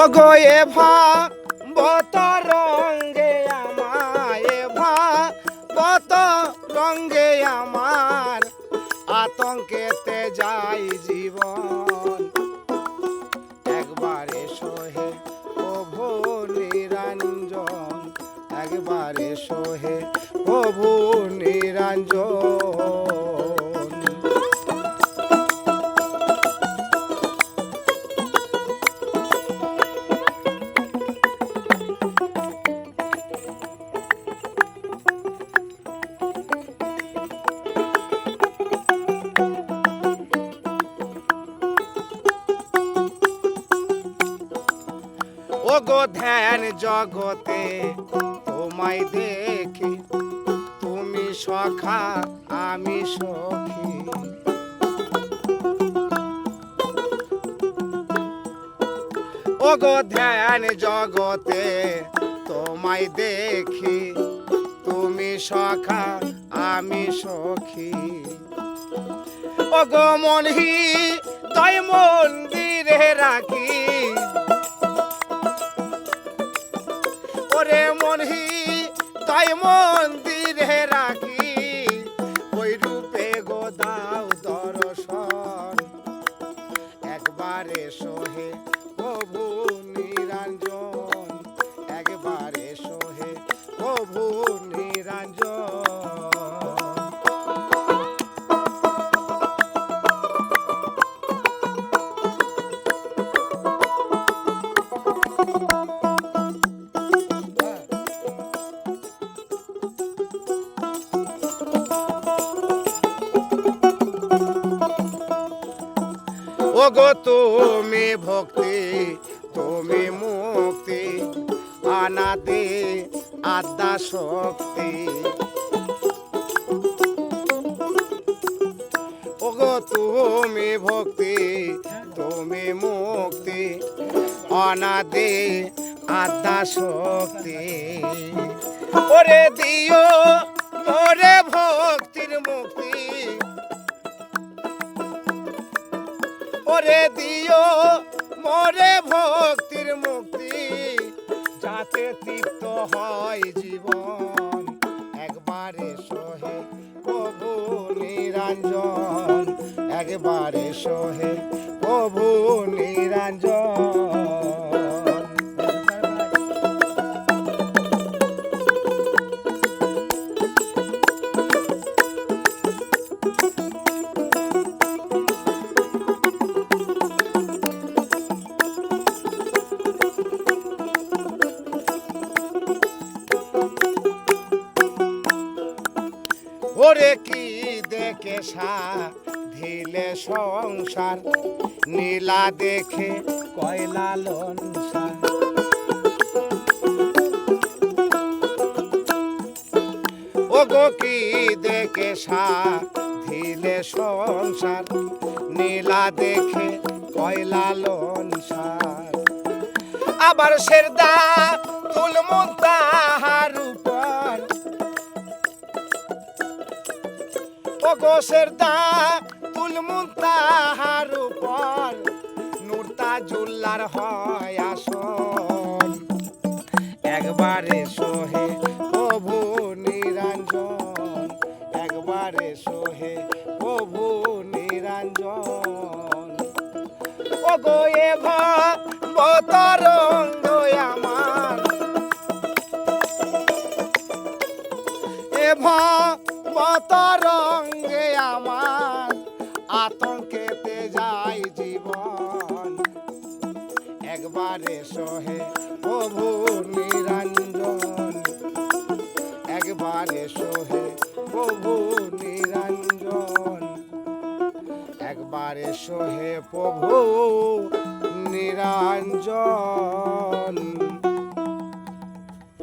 ও গো এ ভা বত রঙ্গে আমায় এ ভা বত রঙ্গে আমার আতঙ্কেতে যাই জীবন। একবারে সোহে প্রভু নিরঞ্জন, একবারে সোহে প্রভু নিরঞ্জন। গো ধ্যান জগতে, তোমায় দেখি তুমি সখা, আমি সখী। ও গো ধ্যান জগতে, তোমায় দেখি তুমি সখা, আমি সখী। ও গো মনহি তাই মন্দিরে রাখি ওরে মনহি তাই মন্দিরে রাখি। গো তুমি ভক্তি, তুমি মুক্তি, আনাদে, আদ্যা শক্তি। ও গো তুমি ভক্তি, তুমি মুক্তি অনাদে আদ্যা শক্তি। ওরে দিও মোরে ভক্তির মুক্তি। ওরে দিও। মরে ভক্তির মুক্তি, যাতে তৃপ্ত হয় জীবন। একবারে সহে প্রভু নিরঞ্জন, একবারে সহে প্রভু নিরঞ্জন। দেখে সা ধিলে সংসার, নীলা দেখে কয়লা লনসার ও গো কি দেখে সা ধিলে সংসার, নীলা দেখে কয়লা লনসার আবার তুলমুন্তাহার উপর ও গোসের দা তুলমুন্তাহার উপর। নুরতা জুল্লার হয় আসন। একবারে সোহে একবারে সোহে প্রভু নিরঞ্জন।